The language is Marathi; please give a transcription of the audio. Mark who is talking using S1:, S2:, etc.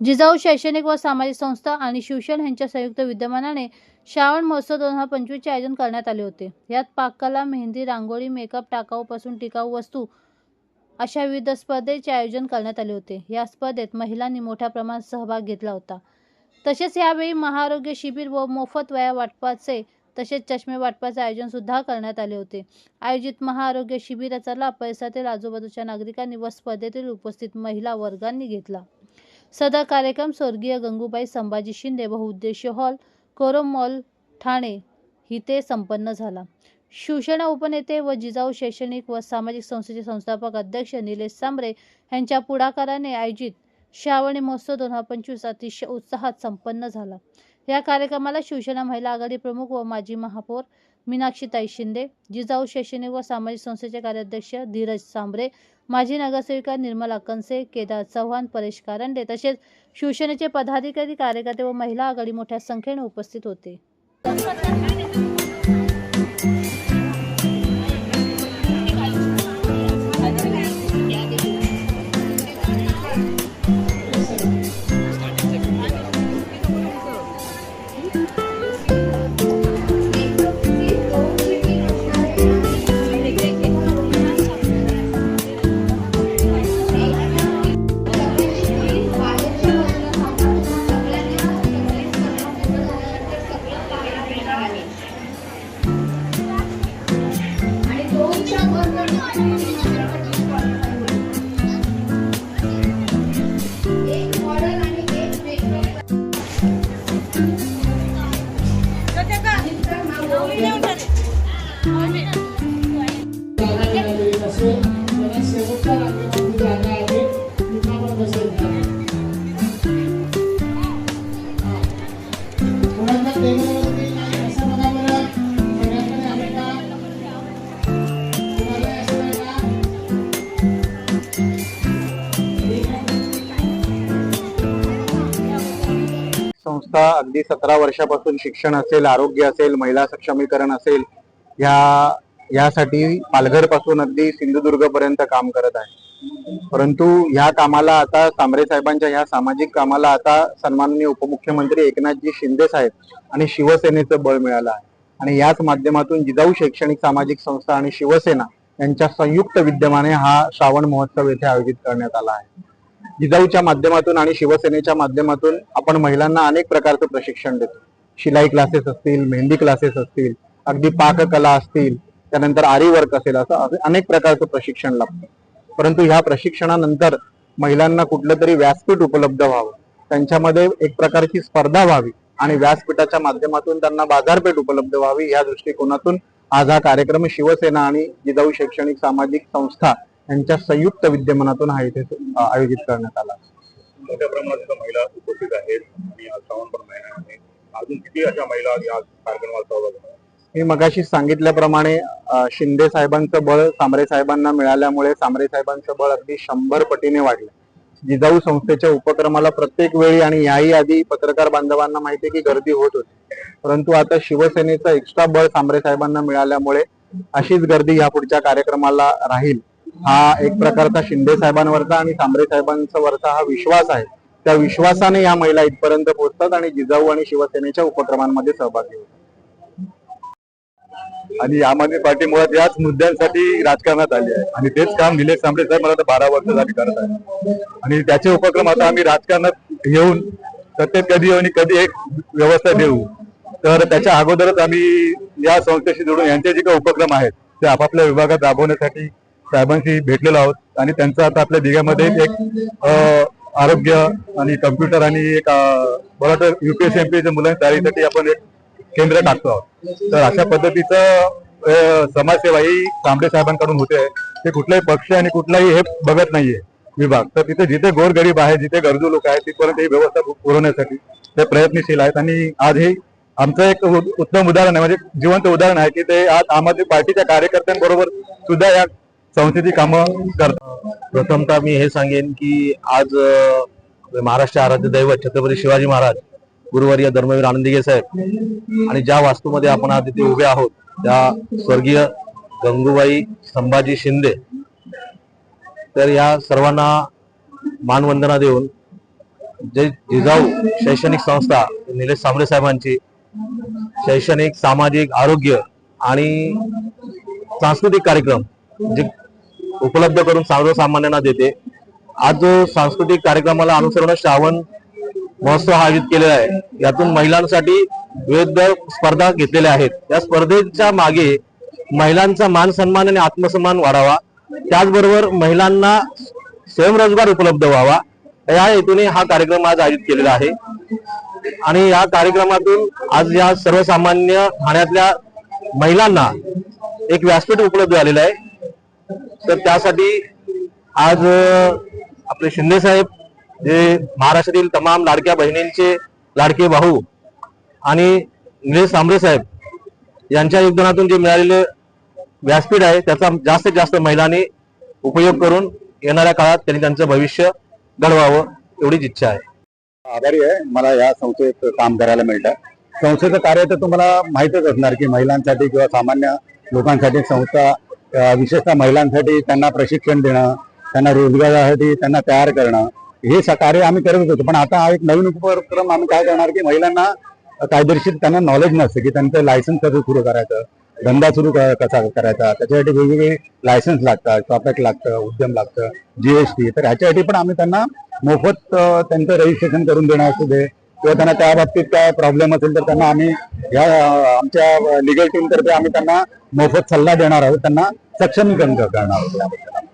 S1: जिजाऊ शैक्षणिक व सामाजिक संस्था आणि शिवसेना यांच्या संयुक्त विद्यमानाने श्रावण महोत्सव दोन हजार पंचवीसचे आयोजन करण्यात आले होते. यात पाककला मेहंदी रांगोळी मेकअप टाकाऊपासून टिकाऊ वस्तू अशा विविध स्पर्धेचे आयोजन करण्यात आले होते. या स्पर्धेत महिलांनी मोठ्या प्रमाणात सहभाग घेतला होता. तसेच यावेळी महाआरोग्य शिबिर व मोफत वया वाटपाचे तसेच चष्मे वाटपाचे आयोजन सुद्धा करण्यात आले होते. आयोजित महाआरोग्य शिबिराचा लाभ परिसरातील आजूबाजूच्या नागरिकांनी व स्पर्धेतील उपस्थित महिला वर्गांनी घेतला. सदर कार्यक्रम स्वर्गीय गंगूबाई संभाजी शिंदे बहुउद्देशीय हॉल कोरम मॉल ठाणे हिते संपन्न झाला. शिवसेना उपनेते व जिजाऊ शैक्षणिक व सामाजिक संस्थेचे संस्थापक अध्यक्ष निलेश सांबरे यांच्या पुढाकाराने आयोजित श्रावणी महोत्सव दोन हजार पंचवीस अतिशय उत्साहात संपन्न झाला. या कार्यक्रमाला शिवसेना महिला आघाडी प्रमुख व माजी महापौर मीनाक्षीताई शिंदे जिजाऊ शैक्षणिक व सामाजिक संस्थेचे कार्याध्यक्ष धीरज सांबरे माजी नगरसेविका निर्मला कंसे केदार चव्हाण परेश कारंडे तसेच शिवसेनेचे पदाधिकारी कार्यकर्ते व महिला आघाडी मोठ्या संख्येने उपस्थित होते.
S2: Thank you.
S3: संस्था अगदी सतरा वर्षापासून शिक्षण असेल आरोग्य असेल महिला सक्षमीकरण असेल या यासाठी पालघरपासून अगदी सिंधुदुर्ग पर्यंत काम करत आहे. परंतु ह्या कामाला आता सांबरे साहेबांच्या ह्या सामाजिक कामाला आता सन्माननीय उपमुख्यमंत्री एकनाथजी शिंदे साहेब आणि शिवसेनेचं बळ मिळालं आहे. आणि याच माध्यमातून जिजाऊ शैक्षणिक सामाजिक संस्था आणि शिवसेना यांच्या संयुक्त विद्यमाने हा श्रावण महोत्सव येथे आयोजित करण्यात आला आहे. जिजाऊच्या माध्यमातून आणि शिवसेनेच्या माध्यमातून आपण महिलांना अनेक प्रकारचं प्रशिक्षण देतो. शिलाई क्लासेस असतील मेहंदी क्लासेस असतील अगदी पाककला असतील त्यानंतर आरी वर्क असेल असं अनेक प्रकारचं प्रशिक्षण लागतं. परंतु ह्या प्रशिक्षणानंतर महिलांना कुठलं तरी व्यासपीठ उपलब्ध व्हावं त्यांच्यामध्ये एक प्रकारची स्पर्धा व्हावी आणि व्यासपीठाच्या माध्यमातून त्यांना बाजारपेठ उपलब्ध व्हावी या दृष्टिकोनातून आज हा कार्यक्रम शिवसेना आणि जिजाऊ शैक्षणिक सामाजिक संस्था यांच्या संयुक्त विद्यमानातून हा इथे आयोजित करण्यात आला.
S4: मोठ्या प्रमाणात महिला उपस्थित आहेत. आणि श्रावण पण महिना आहे. अजून किती अशा महिला या कार्यक्रमात सहभाग?
S3: मी मगाशी सांगितल्याप्रमाणे शिंदे साहेबांचं बळ सांबरे साहेबांना मिळाल्यामुळे सांबरे साहेबांचं बळ अगदी शंभर पटीने वाढलं. जिजाऊ संस्थेच्या उपक्रमाला प्रत्येक वेळी आणि याही आधी पत्रकार बांधवांना माहिती आहे की गर्दी होत होती. परंतु आता शिवसेनेचं एक्स्ट्रा बळ सांबरे साहेबांना मिळाल्यामुळे अशीच गर्दी या पुढच्या कार्यक्रमाला राहील. हा एक प्रकारचा शिंदे साहेबांवरचा आणि सांबरे वरचा हा विश्वास आहे. त्या विश्वासाने या महिला इथपर्यंत पोहोचतात आणि जिजाऊ आणि शिवसेनेच्या उपक्रमांमध्ये सहभागी होतात.
S4: आणि आम आदमी पार्टी मुळात याच मुद्द्यांसाठी राजकारणात आली आहे. आणि तेच काम निलेश सांबरे साहेब मला बारा वर्ष झाली करत आहे आणि त्याचे उपक्रम आता आम्ही राजकारणात येऊन सत्तेत कधी येऊ आणि कधी एक व्यवस्था देऊ तर त्याच्या अगोदरच आम्ही या संस्थेशी जोडून यांचे जे काही उपक्रम आहेत ते आपापल्या विभागात राबवण्यासाठी साहेबांशी भेटलेलो आहोत. आणि त्यांचं आता आपल्या दिघ्यामध्ये एक आरोग्य आणि कम्प्युटर आणि एक बरं मला वाटतं युपीएससी एमपीएसच्या मुलांच्या तयारीसाठी आपण एक केंद्र टाकतो आहोत. तर अशा पद्धतीचं समाजसेवा ही तांबडे साहेबांकडून होते. ते कुठलाही पक्ष आणि कुठलाही हे बघत नाहीये विभाग. तर तिथे जिथे गोरगरीब आहे जिथे गरजू लोक आहेत तिथपर्यंत ही व्यवस्था पुरवण्यासाठी ते प्रयत्नशील आहेत. आणि आज हे आमचं एक उत्तम उदाहरण आहे म्हणजे जिवंत उदाहरण आहे की ते आज आम आदमी पार्टीच्या कार्यकर्त्यांबरोबर सुद्धा या संस्थेची कामं करतात.
S5: प्रथमतः मी हे सांगेन की आज महाराष्ट्र आराध्य दैवत छत्रपती शिवाजी महाराज गुरुवर्य धर्मवीर आनंदीगे साहेब आणि ज्या वास्तूमध्ये आपण आज इथे उभे आहोत त्या स्वर्गीय गंगूबाई संभाजी शिंदे तर या सर्वांना मानवंदना देऊन जे जिजाऊ शैक्षणिक संस्था निलेश सांबरे साहेबांची शैक्षणिक सामाजिक आरोग्य आणि सांस्कृतिक कार्यक्रम जे उपलब्ध करून सर्वसामान्यांना देते. आज जो सांस्कृतिक कार्यक्रमाला अनुसरून श्रावण महोत्सव हा आयोजित केलेला आहे यातून महिलांसाठी विविध स्पर्धा घेतलेल्या आहेत. या स्पर्धेच्या मागे महिलांचा मान सन्मान आणि आत्मसन्मान वाढावा. त्याचबरोबर महिलांना स्वयंरोजगार उपलब्ध व्हावा. या हेतूने हा कार्यक्रम आज आयोजित केलेला आहे. आणि या कार्यक्रमातून आज या सर्वसामान्य ठाण्यातल्या महिलांना एक व्यासपीठ उपलब्ध झालेलं आहे. तर त्यासाठी आज आपले शिंदे साहेब जे महाराष्ट्रातील तमाम लाडक्या बहिणींचे लाडके भाऊ आणि निलेश सांबरे साहेब यांच्या योगदानातून जे मिळालेले व्यासपीठ आहे त्याचा जास्तीत जास्त महिलांनी उपयोग करून येणाऱ्या काळात त्यांनी त्यांचं भविष्य घडवावं एवढीच इच्छा आहे.
S6: आभारी आहे. मला या संस्थेत काम करायला मिळतं. संस्थेचं कार्य तर तुम्हाला माहितच असणार की महिलांसाठी किंवा सामान्य लोकांसाठी संस्था विशेषतः महिलांसाठी त्यांना प्रशिक्षण देणं त्यांना रोजगारासाठी त्यांना तयार करणं हे कार्य आम्ही करत होतो. पण आता हा एक नवीन उपक्रम आम्ही काय करणार की महिलांना कायदेशीर त्यांना नॉलेज नसतं की त्यांचं लायसन्स कसं सुरू करायचं धंदा सुरू कसा करायचा त्याच्यासाठी वेगवेगळे लायसन्स लागतात प्रॉफिट लागतं उद्यम लागतं जीएसटी तर ह्याच्यासाठी पण आम्ही त्यांना मोफत त्यांचं रजिस्ट्रेशन करून देणं असू दे किंवा त्यांना त्या बाबतीत काय प्रॉब्लेम असेल तर त्यांना आम्ही या आमच्या लिगल टीमतर्फे आम्ही त्यांना मोफत सल्ला देणार आहोत. त्यांना सक्षमीकरण करणार आहोत. याबद्दल